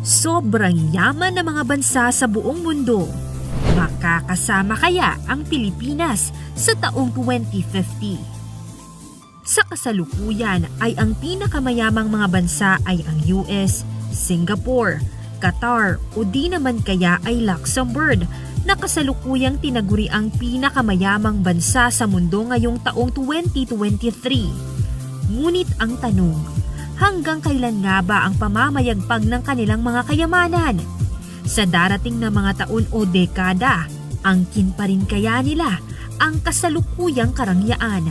Sobrang yaman ng mga bansa sa buong mundo. Makakasama kaya ang Pilipinas sa taong 2050? Sa kasalukuyan ay ang pinakamayamang mga bansa ay ang US, Singapore, Qatar o di naman kaya ay Luxembourg na kasalukuyang tinaguri ang pinakamayamang bansa sa mundo ngayong taong 2023. Ngunit ang tanong, hanggang kailan nga ba ang pamamayagpag ng kanilang mga kayamanan? Sa darating na mga taon o dekada, angkin pa rin kaya nila ang kasalukuyang karangyaan.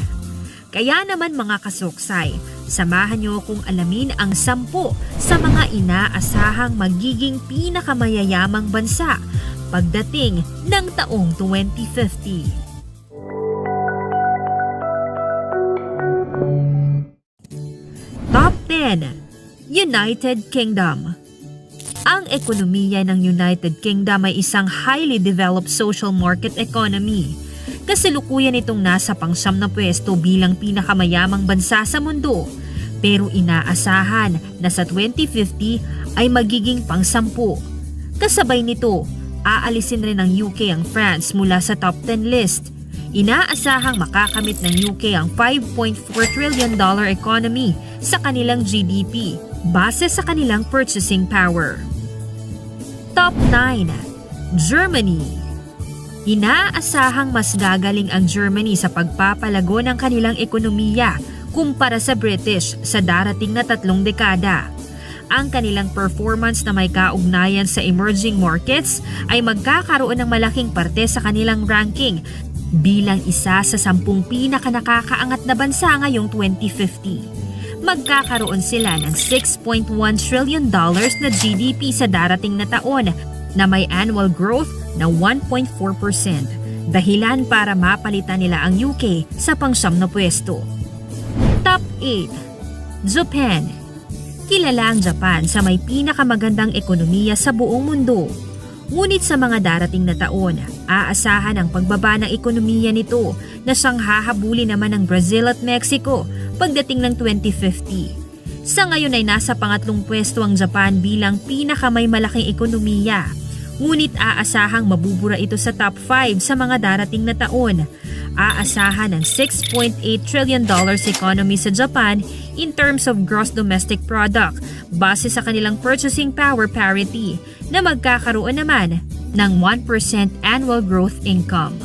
Kaya naman mga kasuksay, samahan niyo akong alamin ang sampo sa mga inaasahang magiging pinakamayayamang bansa pagdating ng taong 2050. 10 United Kingdom Ang ekonomiya ng United Kingdom ay isang highly developed social market economy. Kasalukuyan itong nasa pangsyam na pwesto bilang pinakamayamang bansa sa mundo. Pero inaasahan na sa 2050 ay magiging pangsampu. Kasabay nito, aalisin rin ng UK ang France mula sa top 10 list. Inaasahang makakamit ng UK ang 5.4 trillion dollar economy sa kanilang GDP base sa kanilang purchasing power. Top 9. Germany Inaasahang mas gagaling ang Germany sa pagpapalago ng kanilang ekonomiya kumpara sa British sa darating na tatlong dekada. Ang kanilang performance na may kaugnayan sa emerging markets ay magkakaroon ng malaking parte sa kanilang ranking bilang isa sa sampung pinakanakakaangat na bansa ngayong 2050. Magkakaroon sila ng 6.1 trillion dollars na GDP sa darating na taon na may annual growth na 1.4%. Dahilan para mapalitan nila ang UK sa pangsyam na pwesto. Top 8. Japan Kilala ang Japan sa may pinakamagandang ekonomiya sa buong mundo. Ngunit sa mga darating na taon, aasahan ang pagbaba ng ekonomiya nito na siyang hahabuli naman ng Brazil at Mexico pagdating ng 2050. Sa ngayon ay nasa pangatlong pwesto ang Japan bilang pinakamay malaking ekonomiya. Ngunit aasahang mabubura ito sa top 5 sa mga darating na taon. Aasahan ng 6.8 trillion dollars economy sa Japan in terms of gross domestic product base sa kanilang purchasing power parity na magkakaroon naman ng 1% annual growth income.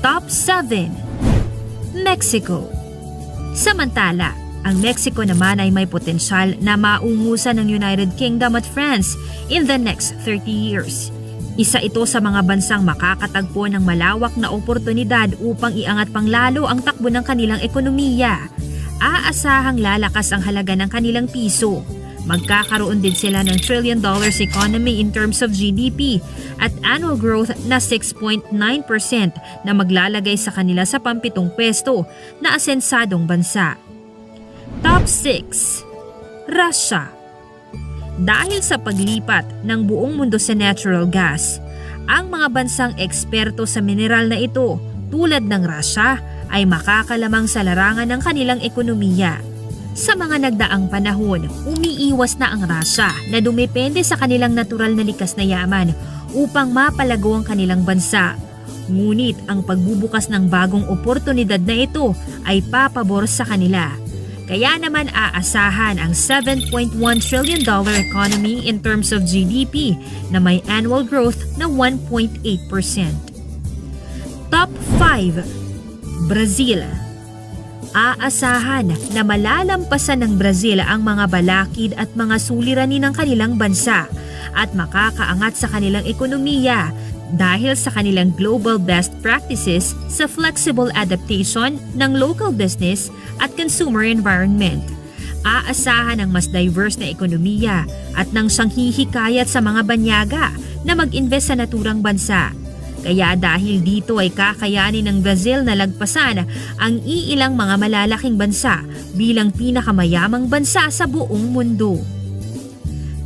Top 7 Mexico Samantala, ang Mexico naman ay may potensyal na maungusan ng United Kingdom at France in the next 30 years. Isa ito sa mga bansang makakatagpo ng malawak na oportunidad upang iangat pang lalo ang takbo ng kanilang ekonomiya. Aasahang lalakas ang halaga ng kanilang piso. Magkakaroon din sila ng trillion dollars economy in terms of GDP at annual growth na 6.9% na maglalagay sa kanila sa pampitong pwesto na asensadong bansa. Top 6 Russia Dahil sa paglipat ng buong mundo sa natural gas, ang mga bansang eksperto sa mineral na ito tulad ng Russia ay makakalamang sa larangan ng kanilang ekonomiya. Sa mga nagdaang panahon, umiiwas na ang Russia na dumepende sa kanilang natural na likas na yaman upang mapalago ang kanilang bansa. Ngunit ang pagbubukas ng bagong oportunidad na ito ay papabor sa kanila. Kaya naman aasahan ang 7.1 trillion dollar economy in terms of GDP na may annual growth na 1.8%. Top 5 Brazil Aasahan na malalampasan ng Brazil ang mga balakid at mga suliranin ng kanilang bansa at makakaangat sa kanilang ekonomiya dahil sa kanilang global best practices sa flexible adaptation ng local business at consumer environment. Aasahan ang mas diverse na ekonomiya at nang siyang hihikayat sa mga banyaga na mag-invest sa naturang bansa. Kaya dahil dito ay kakayanin ng Brazil na lagpasan ang iilang mga malalaking bansa bilang pinakamayamang bansa sa buong mundo.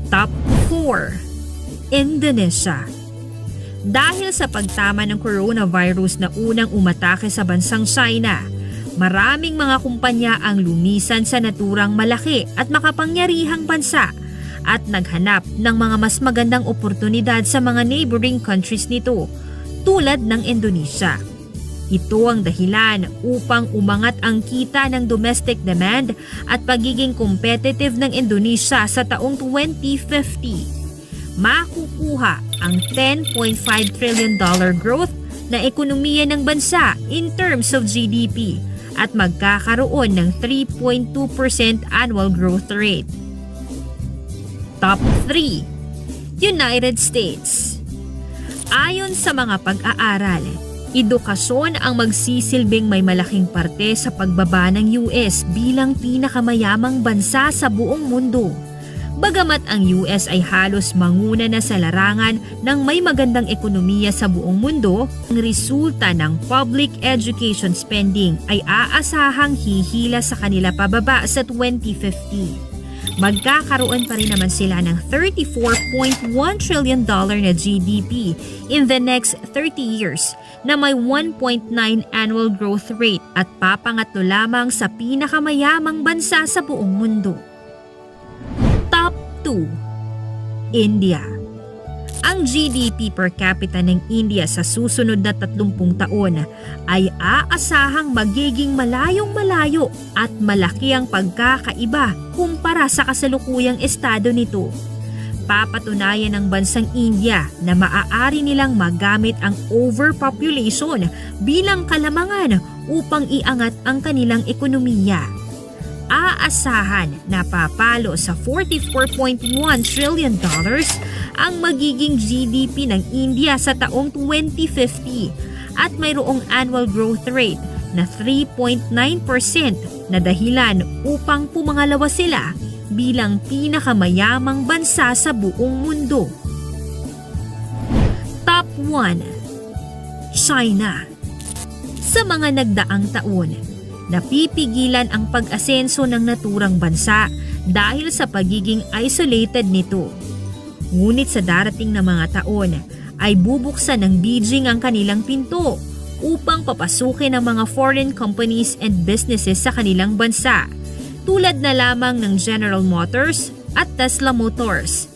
Top 4 Indonesia Dahil sa pagtama ng coronavirus na unang umatake sa bansang China, maraming mga kumpanya ang lumisan sa naturang malaki at makapangyarihang bansa at naghanap ng mga mas magandang oportunidad sa mga neighboring countries nito tulad ng Indonesia. Ito ang dahilan upang umangat ang kita ng domestic demand at pagiging competitive ng Indonesia sa taong 2050. Makukuha ang 10.5 trillion dollar growth na ekonomiya ng bansa in terms of GDP at magkakaroon ng 3.2% annual growth rate. Top 3 United States Ayon sa mga pag-aaral, edukasyon ang magsisilbing may malaking parte sa pagbaba ng US bilang pinakamayamang bansa sa buong mundo. Bagamat ang US ay halos manguna na sa larangan ng may magandang ekonomiya sa buong mundo, ang resulta ng public education spending ay aasahang hihila sa kanila pababa sa 2050 magkakaroon pa rin naman sila ng 34.1 trillion dollar na GDP in the next 30 years na may 1.9 annual growth rate at papangatlo lamang sa pinakamayamang bansa sa buong mundo. Top 2 India Ang GDP per capita ng India sa susunod na 30 taon ay aasahang magiging malayong malayo at malaki ang pagkakaiba kumpara sa kasalukuyang estado nito. Papatunayan ng bansang India na maaari nilang magamit ang overpopulation bilang kalamangan upang iangat ang kanilang ekonomiya. Aasahan na papalo sa 44.1 trillion dollars ang magiging GDP ng India sa taong 2050 at mayroong annual growth rate na 3.9% na dahilan upang pumangalawa sila bilang pinakamayamang bansa sa buong mundo. Top 1 China Sa mga nagdaang taon, napipigilan ang pag-asenso ng naturang bansa dahil sa pagiging isolated nito. Ngunit sa darating na mga taon ay bubuksan ng Beijing ang kanilang pinto upang papasukin ang mga foreign companies and businesses sa kanilang bansa tulad na lamang ng General Motors at Tesla Motors.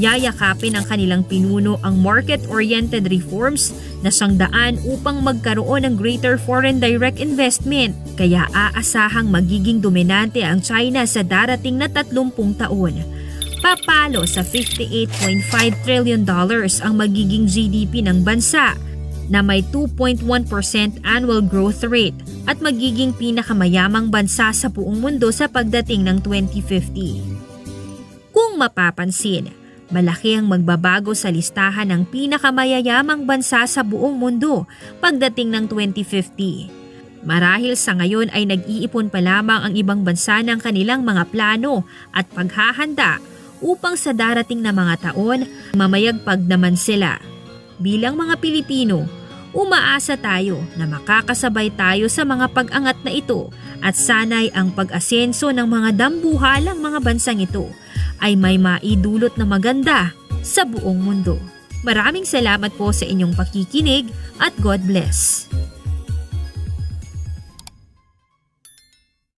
Yayakapin ng kanilang pinuno ang market-oriented reforms na siyang daan upang magkaroon ng greater foreign direct investment kaya aasahang magiging dominante ang China sa darating na 30 taon. Papalo sa 58.5 trillion dollars ang magiging GDP ng bansa na may 2.1% annual growth rate at magiging pinakamayamang bansa sa buong mundo sa pagdating ng 2050. Kung mapapansin, malaki ang magbabago sa listahan ng pinakamayayamang bansa sa buong mundo pagdating ng 2050. Marahil sa ngayon ay nag-iipon pa lamang ang ibang bansa ng kanilang mga plano at paghahanda upang sa darating na mga taon mamayagpag naman sila. Bilang mga Pilipino, umaasa tayo na makakasabay tayo sa mga pag-angat na ito at sanay ang pag-asenso ng mga dambuhalang mga bansang ito ay may maidulot na maganda sa buong mundo. Maraming salamat po sa inyong pakikinig at God bless.